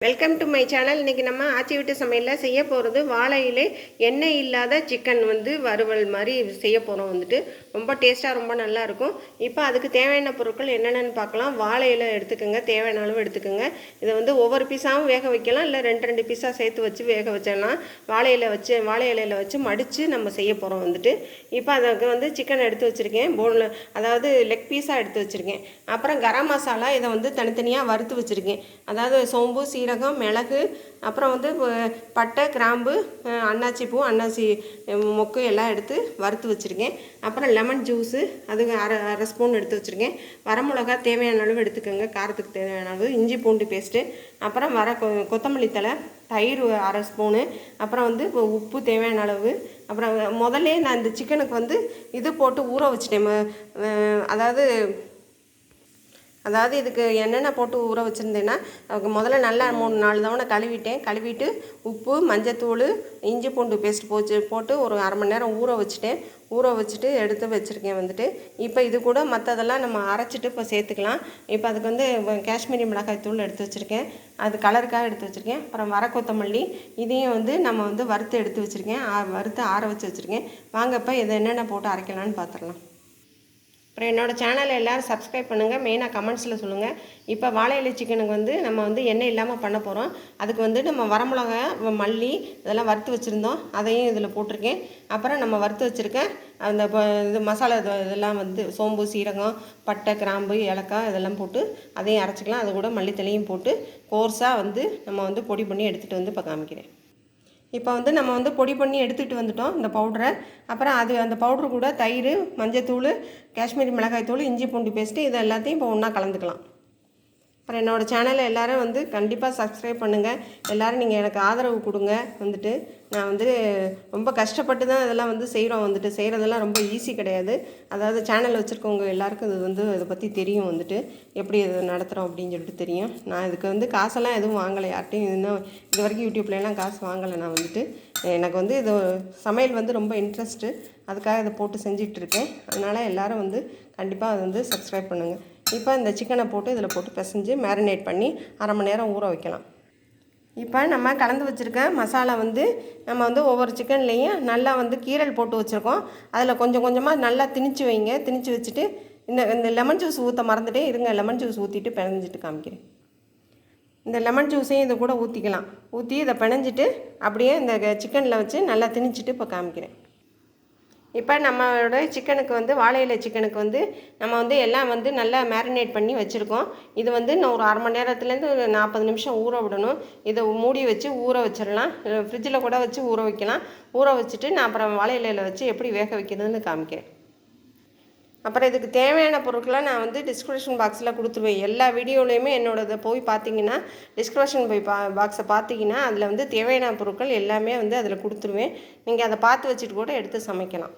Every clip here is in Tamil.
வெல்கம் டு மை சேனல் இன்றைக்கி நம்ம ஆச்சி வீட்டு சமையலில் செய்ய போகிறது வாழையிலே எண்ணெய் இல்லாத சிக்கன் வந்து வறுவல் மாதிரி செய்ய போகிறோம் வந்துட்டு. ரொம்ப டேஸ்ட்டாக ரொம்ப நல்லாயிருக்கும் இப்போ அதுக்கு தேவையான பொருட்கள் என்னென்னு பார்க்கலாம் வாழை இலை எடுத்துக்கோங்க தேவையான அளவு எடுத்துக்கோங்க. இதை வந்து ஒவ்வொரு பீஸாகவும் வேக வைக்கலாம். இல்லை ரெண்டு ரெண்டு பீஸாக சேர்த்து வச்சு வேக வச்சிடலாம் வாழை இலை வச்சு வாழை இலையில் வச்சு மடித்து நம்ம செய்ய போகிறோம் வந்துட்டு. இப்போ அதுக்கு வந்து சிக்கன் எடுத்து வச்சுருக்கேன். போனில் அதாவது லெக் பீஸாக எடுத்து வச்சுருக்கேன். அப்புறம் கரம் மசாலா இதை வந்து தனித்தனியாக வறுத்து வச்சுருக்கேன். அதாவது சோம்பு சீரகம் மிளகு அப்புறம் வந்து பட்டை கிராம்பு அன்னாச்சி பூ அன்னாச்சி மொக்கு எல்லாம் எடுத்து வறுத்து வச்சுருக்கேன். அப்புறம் லெமன் லெமன் ஜூஸு அது அரை அரை ஸ்பூன் எடுத்து வச்சுருக்கேன். வரமிளகா தேவையான அளவு எடுத்துக்கோங்க. காரத்துக்கு தேவையான அளவு. இஞ்சி பூண்டு பேஸ்ட்டு. அப்புறம் வர கொ கொத்தமல்லி தழை தயிர் அரை ஸ்பூனு. அப்புறம் வந்து இப்போ உப்பு தேவையான அளவு. அப்புறம் முதல்ல நான் இந்த சிக்கனுக்கு வந்து இது போட்டு ஊற வச்சுட்டேன். அதாவது அதாவது இதுக்கு என்னென்ன போட்டு ஊற வச்சுருந்தேன்னா முதல்ல நல்லா மூணு நாலு தவணை கழுவிட்டேன். கழுவிட்டு உப்பு மஞ்சத்தூள் இஞ்சி பூண்டு பேஸ்ட் போச்சு போட்டு ஒரு அரை மணி நேரம் ஊற வச்சுட்டேன். ஊற வச்சுட்டு எடுத்து வச்சுருக்கேன் வந்துட்டு. இப்போ இது கூட மற்றதெல்லாம் நம்ம அரைச்சிட்டு இப்போ சேர்த்துக்கலாம். இப்போ அதுக்கு வந்து காஷ்மீரி மிளகாய் தூள் எடுத்து வச்சுருக்கேன். அது கலருக்காக எடுத்து வச்சுருக்கேன். அப்புறம் வர கொத்தமல்லி இதையும் வந்து நம்ம வந்து வறுத்து எடுத்து வச்சுருக்கேன். ஆ- வறுத்து ஆற வச்சு வச்சுருக்கேன். வாங்க இப்போ இதை என்னென்ன போட்டு அரைக்கலான்னு பார்த்துடலாம் அப்புறம் என்னோடய சேனலை எல்லோரும் சப்ஸ்கிரைப் பண்ணுங்கள் மெயினாக கமெண்ட்ஸில் சொல்லுங்கள் இப்போ வாழை இலை சிக்கனுக்கு வந்து நம்ம வந்து எண்ணெய் இல்லாமல் பண்ண போகிறோம் அதுக்கு வந்து நம்ம வரமிளகா மல்லி இதெல்லாம் வறுத்து வச்சுருந்தோம். அதையும் இதில் போட்டிருக்கேன். அப்புறம் நம்ம வறுத்து வச்சுருக்கேன் அந்த இது மசாலா இதெல்லாம் வந்து சோம்பு சீரகம் பட்டை கிராம்பு ஏலக்காய் இதெல்லாம் போட்டு அதையும் அரைச்சிக்கலாம். அது கூட மல்லித்தலையும் போட்டு கோர்ஸாக வந்து நம்ம வந்து பொடி பண்ணி எடுத்துகிட்டு வந்து இப்போ காமிக்கிறேன். இப்போ வந்து நம்ம வந்து பொடி பண்ணி எடுத்துகிட்டு வந்துட்டோம் இந்த பவுடரை. அப்புறம் அது அந்த பவுட்ரு கூட தயிர் மஞ்சத்தூள் காஷ்மீரி மிளகாய் தூள் இஞ்சி பூண்டு பேஸ்ட்டு இது எல்லாத்தையும் இப்போ ஒன்றா கலந்துக்கலாம். அப்புறம் என்னோடய சேனலை எல்லோரும் வந்து கண்டிப்பாக சப்ஸ்கிரைப் பண்ணுங்கள் எல்லோரும் நீங்கள் எனக்கு ஆதரவு கொடுங்க. வந்துட்டு நான் வந்து ரொம்ப கஷ்டப்பட்டு தான் இதெல்லாம் வந்து செய்கிறோம் வந்துட்டு செய்கிறதெல்லாம் ரொம்ப ஈஸி கிடையாது. அதாவது சேனல் வச்சுருக்கவங்க எல்லாருக்கும் இது வந்து இதை பற்றி தெரியும். வந்துட்டு எப்படி இது நடத்துகிறோம் அப்படின்னு சொல்லிட்டு தெரியும். நான் இதுக்கு வந்து காசெல்லாம் எதுவும் வாங்கலை. யார்ட்டையும் இன்னும் இது வரைக்கும் யூடியூப்லலாம் காசு வாங்கலை நான் வந்துட்டு. எனக்கு வந்து இது சமையல் வந்து ரொம்ப இன்ட்ரெஸ்ட்டு அதுக்காக இதை போட்டு செஞ்சிட்ருக்கேன் அதனால் எல்லோரும் வந்து கண்டிப்பாக அதை வந்து சப்ஸ்கிரைப் பண்ணுங்கள் இப்போ இந்த சிக்கனை போட்டு இதில் போட்டு பிசைஞ்சு மேரினேட் பண்ணி அரை மணி நேரம் ஊற வைக்கலாம். இப்போ நம்ம கலந்து வச்சுருக்க மசாலா வந்து நம்ம வந்து ஒவ்வொரு சிக்கன்லேயும் நல்லா வந்து கீரல் போட்டு வச்சுருக்கோம். அதில் கொஞ்சம் கொஞ்சமாக நல்லா திணிச்சு வைங்க. திணிச்சு வச்சுட்டு இந்த இந்த லெமன் ஜூஸ் ஊற்ற மறந்துட்டே இருங்க. லெமன் ஜூஸ் ஊற்றிட்டு பிணைஞ்சிட்டு காமிக்கிறேன். இந்த லெமன் ஜூஸையும் இது கூட ஊற்றிக்கலாம் ஊற்றி இதை பிணைஞ்சிட்டு அப்படியே இந்த சிக்கனில் வச்சு நல்லா திணிச்சிட்டு இப்போ காமிக்கிறேன். இப்போ நம்மளோட சிக்கனுக்கு வந்து வாழை இலை சிக்கனுக்கு வந்து நம்ம வந்து எல்லாம் வந்து நல்லா மேரினேட் பண்ணி வச்சுருக்கோம். இது வந்து இன்னும் ஒரு அரை மணி நேரத்துலேருந்து ஒரு நாற்பது நிமிஷம் ஊற விடணும். இதை மூடி வச்சு ஊற வச்சிடலாம். ஃப்ரிட்ஜில் கூட வச்சு ஊற வைக்கலாம். ஊற வச்சுட்டு நான் அப்புறம் வாழை வச்சு எப்படி வேக வைக்கிறதுன்னு காமிக்கிறேன். அப்புறம் இதுக்கு தேவையான பொருட்களை நான் வந்து டிஸ்கிரிப்ஷன் பாக்ஸில் கொடுத்துருவேன். எல்லா வீடியோலையுமே என்னோடதை போய் பார்த்தீங்கன்னா டிஸ்கிரிப்ஷன் போய் பா பாக்ஸை பார்த்தீங்கன்னா அதில் வந்து தேவையான பொருட்கள் எல்லாமே வந்து அதில் கொடுத்துருவேன். நீங்கள் அதை பார்த்து வச்சுட்டு கூட எடுத்து சமைக்கலாம்.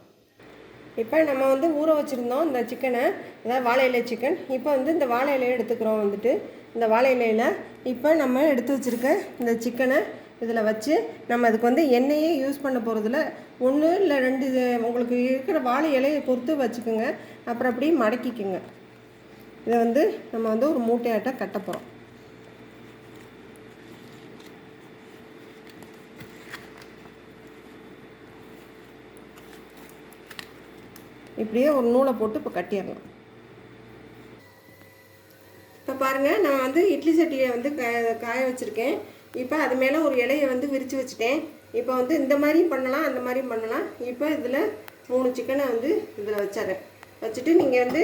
இப்போ நம்ம வந்து ஊற வச்சுருந்தோம் இந்த சிக்கனை அதாவது வாழை இலை சிக்கன் இப்போ வந்து இந்த வாழை இலையை எடுத்துக்கிறோம் வந்துட்டு. இந்த வாழை இலையில் இப்போ நம்ம எடுத்து வச்சுருக்க இந்த சிக்கனை இதில் வச்சு நம்ம அதுக்கு வந்து எண்ணெயே யூஸ் பண்ண போகிறதுல ஒன்று இல்லை ரெண்டு இது உங்களுக்கு இருக்கிற வாழை இலையை பொறுத்து வச்சுக்கோங்க. அப்புறம் அப்படியே மடக்கிக்குங்க. இதை வந்து நம்ம வந்து ஒரு மூட்டையாட்ட கட்ட போகிறோம் இப்படியே ஒரு நூலை போட்டு இப்போ கட்டிடலாம். இப்போ பாருங்கள் நான் வந்து இட்லி சட்டியை வந்து காய வச்சுருக்கேன். இப்போ அது மேலே ஒரு இலையை வந்து விரித்து வச்சுட்டேன். இப்போ வந்து இந்த மாதிரியும் பண்ணலாம் அந்த மாதிரியும் பண்ணலாம். இப்போ இதில் மூணு சிக்கனை வந்து இதில் வச்சிடுறேன். வச்சுட்டு நீங்கள் வந்து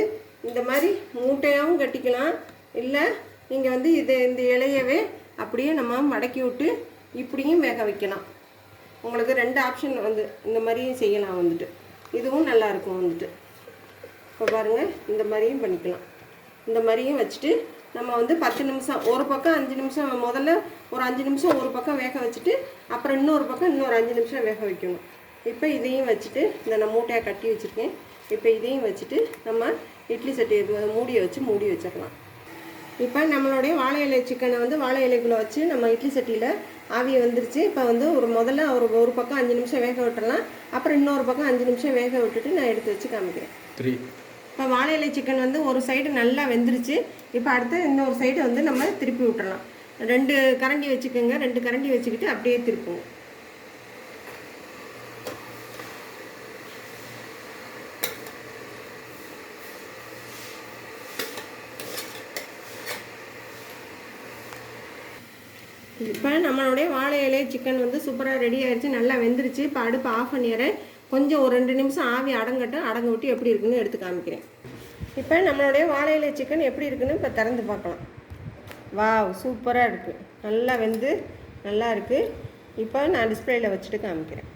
இந்த மாதிரி மூட்டையாகவும் கட்டிக்கலாம். இல்லை நீங்கள் வந்து இது இந்த இலையவே அப்படியே நம்ம மடக்கி விட்டு இப்படியும் வேக வைக்கலாம். உங்களுக்கு ரெண்டு ஆப்ஷன் வந்து இந்த மாதிரியும் செய்யலாம் வந்துட்டு. இதுவும் நல்லாயிருக்கும் வந்துட்டு. இப்போ பாருங்கள் இந்த மாதிரியும் பண்ணிக்கலாம். இந்த மாதிரியும் வச்சுட்டு நம்ம வந்து பத்து நிமிஷம் ஒரு பக்கம் அஞ்சு நிமிஷம் முதல்ல ஒரு அஞ்சு நிமிஷம் ஒரு பக்கம் வேக வச்சுட்டு அப்புறம் இன்னொரு பக்கம் இன்னொரு அஞ்சு நிமிஷம் வேக வைக்கணும். இப்போ இதையும் வச்சுட்டு இந்த நான் மூட்டையாக கட்டி வச்சுருக்கேன். இப்போ இதையும் வச்சுட்டு நம்ம இட்லி சட்டி மூடியை வச்சு மூடி வச்சிடலாம். இப்போ நம்மளுடைய வாழை இலை சிக்கனை வந்து வாழை இலைக்குள்ளே வச்சு நம்ம இட்லி சட்டியில் ஆவி வந்துருச்சு. இப்போ வந்து ஒரு முதல்ல ஒரு ஒரு பக்கம் அஞ்சு நிமிஷம் வேக விட்டுறலாம். அப்புறம் இன்னொரு பக்கம் அஞ்சு நிமிஷம் வேக விட்டுட்டு நான் எடுத்து வச்சு காமிக்கிறேன். இப்போ வாழை இலை சிக்கன் வந்து ஒரு சைடு நல்லா வெந்துருச்சு. இப்போ அடுத்து இன்னொரு சைடு வந்து நம்ம திருப்பி விட்டுறலாம் ரெண்டு கரண்டி வச்சுக்கோங்க. ரெண்டு கரண்டி வச்சுக்கிட்டு அப்படியே திருப்புங்க இப்போ நம்மளுடைய வாழை இலை சிக்கன் வந்து சூப்பராக ரெடி ஆயிடுச்சு நல்லா வெந்துருச்சு. இப்போ அடுப்பு ஆஃப் பண்ணிடுறேன். கொஞ்சம் ஒரு ரெண்டு நிமிஷம் ஆவி அடங்கட்டும். அடங்க விட்டு எப்படி இருக்குன்னு எடுத்து காமிக்கிறேன். இப்போ நம்மளுடைய வாழை இலை சிக்கன் எப்படி இருக்குன்னு இப்போ திறந்து பார்க்கலாம். வாவ் சூப்பராக இருக்குது நல்லா வெந்து நல்லா இருக்குது இப்போ நான் டிஸ்பிளேயில் வச்சுட்டு காமிக்கிறேன்.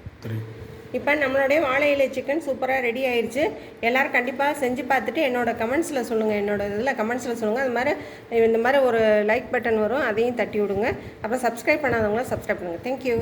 இப்போ நம்மளுடைய வாழை இலை சிக்கன் சூப்பராக ரெடி ஆயிடுச்சு எல்லோரும் கண்டிப்பாக செஞ்சு பார்த்துட்டு என்னோட கமெண்ட்ஸில் சொல்லுங்கள் என்னோட இதில் கமெண்ட்ஸில் சொல்லுங்கள் அது மாதிரி இந்த மாதிரி ஒரு லைக் பட்டன் வரும். அதையும் தட்டி விடுங்க. அப்புறம் சப்ஸ்கிரைப் பண்ணாதவங்களும் சப்ஸ்கிரைப் பண்ணுங்கள் தேங்க்யூ